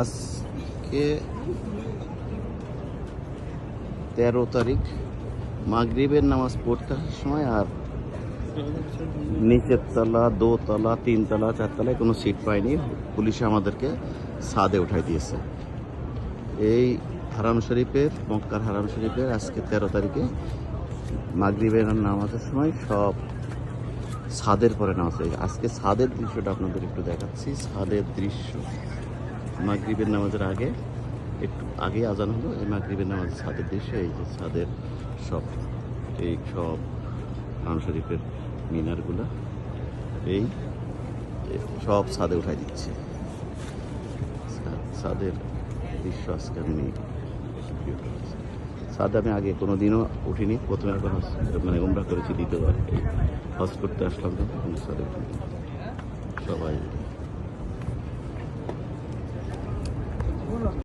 আজকে তেরো তারিখ, মাগরীবের নামাজ পড়তে সময় আর নিচের তলা, দোতলা, তিনতলা, চারতলায় কোনো সিট পাইনি পুলিশে আমাদেরকে সাদে উঠাই দিয়েছে। এই হারাম শরীফের, মক্কার হারাম শরীফের আজকে তেরো তারিখে মাগরীবের নামাজের সময় সব ছাদের পরে নামাজ হয় আজকে ছাদের দৃশ্যটা আপনাদের একটু দেখাচ্ছি। ছাদের দৃশ্য। মাগরিবের নামাজের আগে, একটু আগে আজান হলো, এই মাগরিবের নামাজের ছাদের দৃশ্য, এই যে ছাদের সব, এই সব হারাম শরীফের মিনারগুলা, এই সব ছাদে উঠাই দিচ্ছে। ছাদের দৃশ্য আজকে আমি ছাদে আমি আগে কোনো দিনও উঠিনি। প্রথমে হজ- মানে উমরা করেছি, দ্বিতীয়বার। হজ করতে আসলাম সবাই